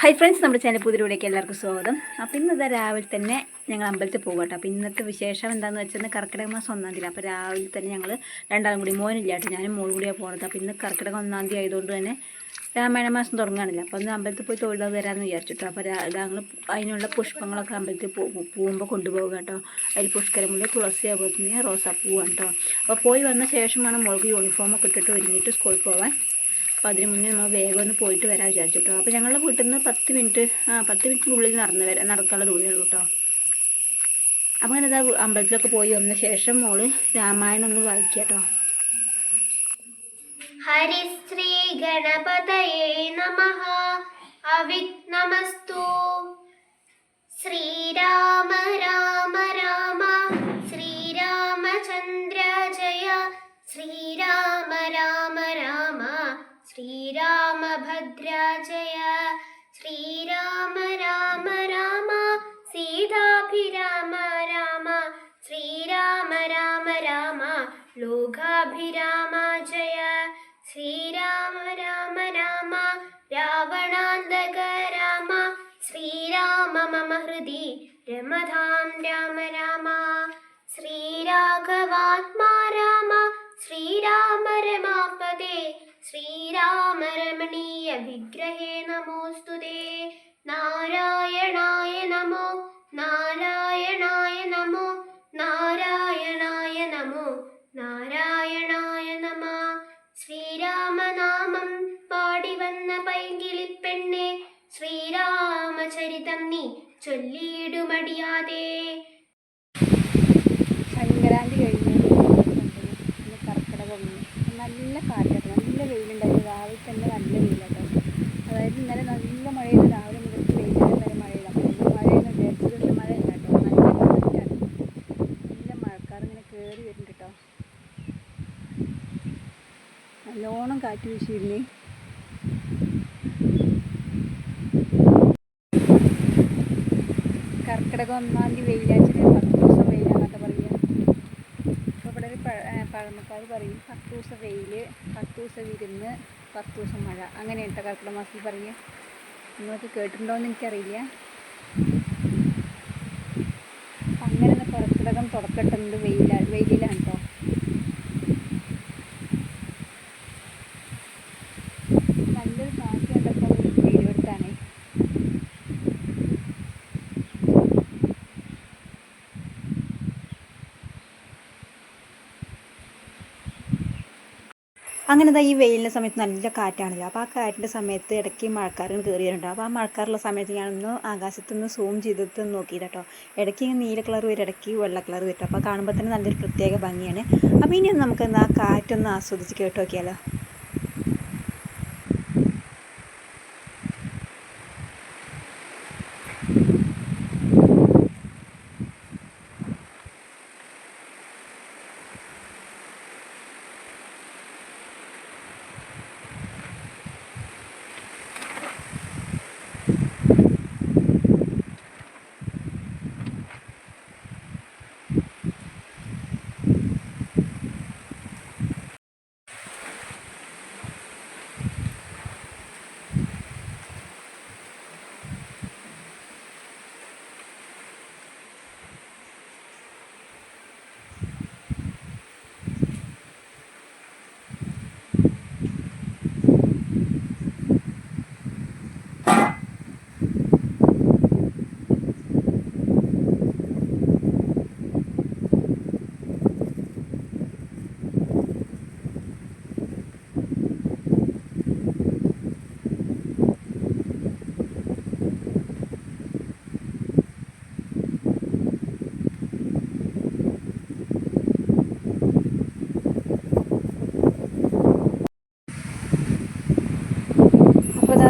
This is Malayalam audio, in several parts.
ഹൈ ഫ്രണ്ട്സ് നമ്മുടെ ചാനൽ പുതിരൂടേക്ക് എല്ലാവർക്കും സ്വാഗതം. അപ്പോൾ ഇന്നത്തെ രാവിലെ തന്നെ ഞങ്ങൾ അമ്പലത്തിൽ പോകും കേട്ടോ ഇന്നത്തെ വിശേഷം എന്താണെന്ന് വെച്ചാൽ കർക്കിടക മാസം ഒന്നാം തീയതി. അപ്പോൾ രാവിലെ തന്നെ ഞങ്ങൾ രണ്ടാളും കൂടി മോനില്ല കേട്ടോ. ഞാനും മോൾ കൂടിയാണ് പോകുന്നത് അപ്പോൾ ഇന്ന് കർക്കിടക ഒന്നാം തീയതി ആയതുകൊണ്ട് തന്നെ രാമായണ മാസം തുടങ്ങാനില്ല. അപ്പോൾ ഒന്ന് അമ്പലത്തിൽ പോയി തൊഴിലാതെ വരാമെന്ന് വിചാരിച്ചിട്ടോ. അപ്പോൾ ഞങ്ങൾ അതിനുള്ള പുഷ്പങ്ങളൊക്കെ അമ്പലത്തിൽ പോകും പോകുമ്പോൾ കൊണ്ടുപോകുക കേട്ടോ. അതിൽ പുഷ്കരമുള്ള തുളസി അതുപോലെ തന്നെ റോസാപ്പൂവാണ് കേട്ടോ. അപ്പോൾ പോയി വന്ന ശേഷമാണ് മോൾക്ക് യൂണിഫോമൊക്കെ ഇട്ടിട്ട് ഒരുങ്ങിയിട്ട് സ്കൂളിൽ പോകാൻ അപ്പോൾ അതിന് മുന്നേ നമ്മൾ വേഗം ഒന്ന് പോയിട്ട് വരാൻ വിചാരിച്ചു കേട്ടോ അപ്പോൾ ഞങ്ങളുടെ വീട്ടിൽ നിന്ന് പത്ത് മിനിറ്റ് ആ പത്ത് മിനിറ്റിനുള്ളിൽ നടന്ന് വരാം നടക്കാനുള്ള ദൂരമേ ഉള്ളൂ കേട്ടോ അപ്പോൾ അങ്ങനെ ഇതാ അമ്പലത്തിലൊക്കെ പോയി വന്ന ശേഷം മോൾ രാമായണം ഒന്ന് വായിക്കുക കേട്ടോ ഹരിശ്രീ ഗണപതയേ നമഃ. അവിഘ്നമസ്തു ശ്രീരാമ രാമ രാമ. ശ്രീരാമചന്ദ്ര ജയ. രാമ ശ്രീരാമഭദ്ര ജയ ശ്രീരാമ രാമ രാമ സീതാഭിരാമ രാമ. ശ്രീരാമ രാമ രാമ ലോകാഭിരാമ ജയ. ശ്രീരാമ രാമ രാമ രാവണാന്തക രാമ. ശ്രീരാമ മമ ഹൃദി രമധാം രാമ. രമാപദേ ശ്രീരാമ രമണീയ വിഗ്രഹേ നമോസ്തു നാരായണായ നമോ നാരായണായ നമോ നാരായണായ നമോ നാരായണായ നമ. ശ്രീരാമനാമം പാടി വന്ന പൈങ്കിളിപ്പെണ്ണെ ശ്രീരാമചരിതം നീ ചൊല്ലിയിടുമടിയാതെ. സംക്രാന്തി കഴിഞ്ഞ്. കർക്കിടകം നല്ല കാറ്റാട്ടോ നല്ല വെയിലുണ്ടായിരുന്നു. രാവിലെ തന്നെ നല്ല വെയിലാട്ടോ. അതായത് ഇന്നലെ നല്ല മഴയിൽ രാവിലെ മുതൽ വെയിലാണ് വരെ മഴയില്ല. അപ്പോൾ മഴയെന്ന് മഴ മഴയില്ല കേട്ടോ. നല്ല കാറ്റാണ് നല്ല മഴക്കാർ ഇങ്ങനെ കയറി വരുന്നുണ്ട് കേട്ടോ. നല്ലോണം കാറ്റ് വീശിയിരുന്നു. കർക്കിടകം ഒന്നാം തീയതി വെയിലാച്ചിട്ട് പത്ത് ദിവസം വെയിലാന്നൊക്കെ പറയുക അപ്പോൾ ഇവിടെ ഒരു പഴമക്കാർ പറയും പത്ത് ദിവസം വെയിൽ പത്ത് ദിവസം വിരുന്ന് പത്ത് ദിവസം മഴ. അങ്ങനെ കേട്ടോ കർക്കിടക മാസത്തിൽ പറയുക നിങ്ങൾക്ക് കേട്ടിട്ടുണ്ടോ എന്ന് എനിക്കറിയില്ല അങ്ങനെ കർക്കിടകം തുടക്കട്ടുണ്ട് വെയിലാണ് വെയിലാണ് കേട്ടോ നല്ലൊരു കാറ്റ് കണ്ടപ്പോൾ വീഡിയോ എടുത്താണേ അങ്ങനെ ഈ വെയിലിന്റെ സമയത്ത് നല്ല കാറ്റാണല്ലോ. അപ്പോൾ ആ കാറ്റിന്റെ സമയത്ത് ഇടയ്ക്ക് മഴക്കാരൻ കയറി വരുന്നുണ്ട്. അപ്പോൾ ആ മഴക്കാറുള്ള സമയത്ത് ഞാനൊന്ന് ആകാശത്തുനിന്ന് സൂം ചെയ്തിട്ട് നോക്കിയത് കേട്ടോ. ഇടയ്ക്ക് ഇങ്ങനെ നീല കളർ വരും ഇടയ്ക്ക് വെള്ള കളർ വരും. അപ്പോൾ കാണുമ്പോൾ തന്നെ നല്ലൊരു പ്രത്യേക ഭംഗിയാണ്. അപ്പോൾ ഇനി നമുക്ക് എന്താ കാറ്റൊന്ന് ആസ്വദിച്ച് കേട്ട്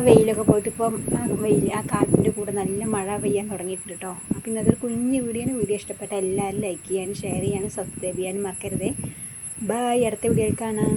വെയിലൊക്കെ പോയിട്ട് ഇപ്പം വെയിൽ ആ കാറ്റിന്റെ കൂടെ നല്ല മഴ പെയ്യാൻ തുടങ്ങിയിട്ടുണ്ട് കേട്ടോ. അപ്പോൾ ഇന്നത്തെ ഒരു കുഞ്ഞു വീഡിയോന് വീഡിയോ ഇഷ്ടപ്പെട്ട എല്ലാവരും ലൈക്ക് ചെയ്യാനും ഷെയർ ചെയ്യാനും സബ്സ്ക്രൈബ് ചെയ്യാനും മറക്കരുതേ. ബൈ അടുത്ത വീഡിയോയിൽ കാണാം.